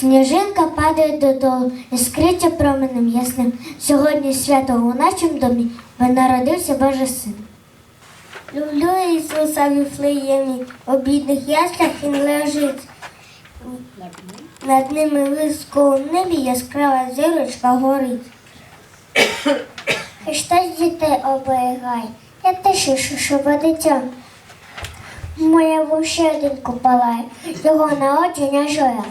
Сніжинка падає додолу, іскриться променем ясним. Сьогодні свято у нашому домі, бо народився Божий син. Люблю Ісуса в Віфлеємі, у бідних яслях він лежить. Над ними високо у небі яскрава зірочка горить. Христос дітей оберігай, я тишу, що дитя. Моя вущерденько палає, його народження жоя.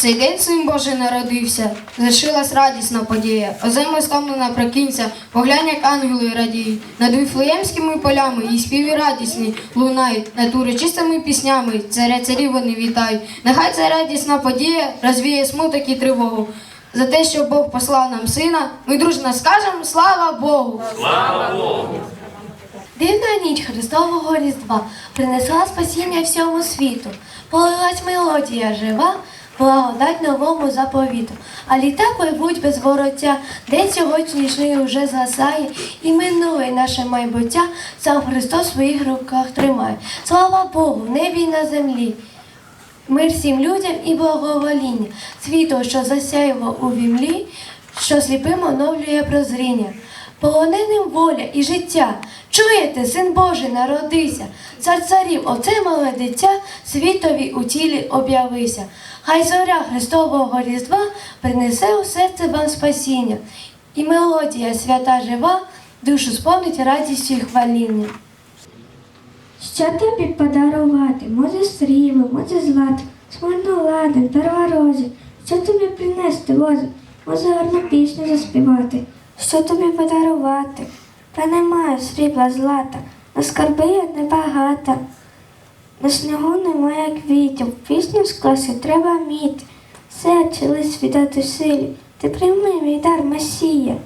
Цей день син Божий народився, зашилась радісна подія. Озема стомлена прокинься, поглянь, як ангели радіють. Над віфлеємськими полями і співи радісні лунають, над урочистими піснями царя царів вони вітають. Нехай ця радісна подія розвіє смуток і тривогу. За те, що Бог послав нам сина, ми дружно скажемо слава Богу! Дивна ніч Христового Різдва принесла спасіння всьому світу. Полилась мелодія жива, благодать новому заповіту. А літа пливуть без вороття, день сьогоднішній уже згасає, і минуле наше майбуття сам Христос в своїх руках тримає. Слава Богу, в небі і на землі. Мир всім людям і благовоління, світло, що засяяло у вімлі, що сліпим оновлює прозріння. Полоненим воля і життя. Чуєте, син Божий народився, цар царів, оце мале дитя, світові у тілі об'явися. Хай зоря Христового Різдва принесе у серце вам спасіння, і мелодія свята жива, душу сповнить радістю і хваління. Що тобі подарувати? Може срібло, може злато, смольну ладен, перворозі. Що тобі принести возу? Може гарну пісню заспівати. Що тобі подарувати? Та немає срібла злата, на скарби є небагато. На снігу немає квітів, пісню скласти треба міти. Серце лист віддати силі, ти прийми мій дар Месія.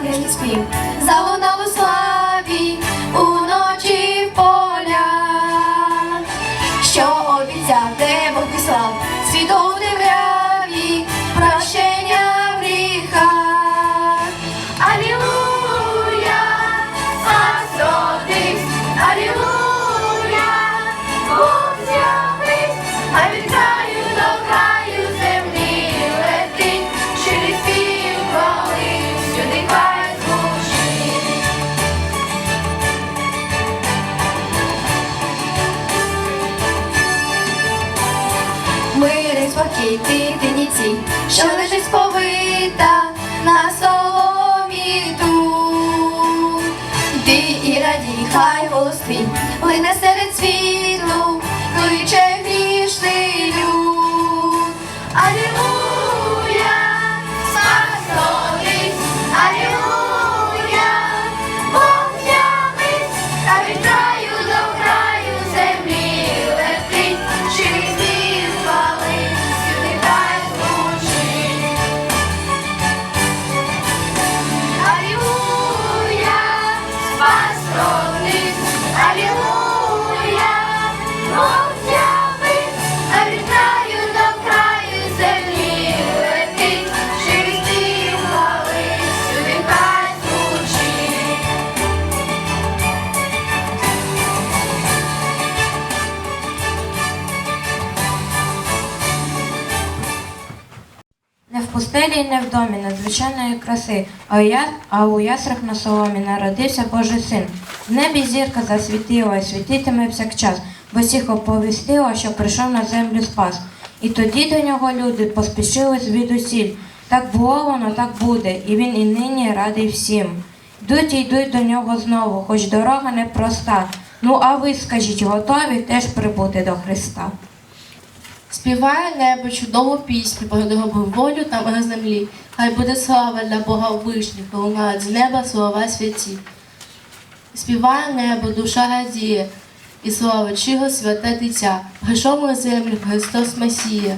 Злетів ангельський спів, залунав Мир і спокій, тихині цій, що лежить сповита на соломі тут. Йди і радій, хай голос твій, лине серед світлу, кличе Пустелі, не в домі надзвичайної краси, а я, а у ясрах на соломі народився Божий син. В небі зірка засвітила і світитиме всякчас, бо всіх оповістила, що прийшов на землю спас. І тоді до нього люди поспішили звідусіль, Так було воно, так буде, і він і нині радий всім. Йдуть і йдуть до нього знову, хоч дорога непроста. Ну а ви скажіть, готові теж прибути до Христа? Співає небо чудову пісню про добру волю там на землі. Хай буде слава для Бога вишніх, лунають з неба слова святі. Співає небо, душа радіє, і слава чого святе дитя. Прийшов на землю Христос Месія.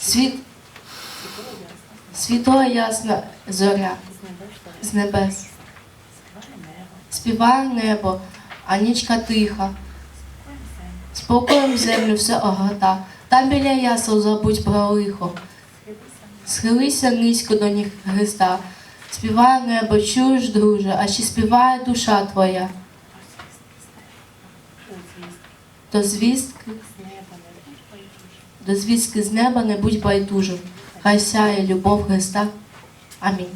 Світ, світла ясна зоря з небес. Співає небо, а нічка тиха. Спокоєм землю все огорта, там біля ясел забудь про лихо. Схилися низько до ніг Христа, співає небо, чуєш, друже, а чи співає душа твоя? До звістки, до звістки з неба не будь байдужим, хай сяє любов Христа. Амінь.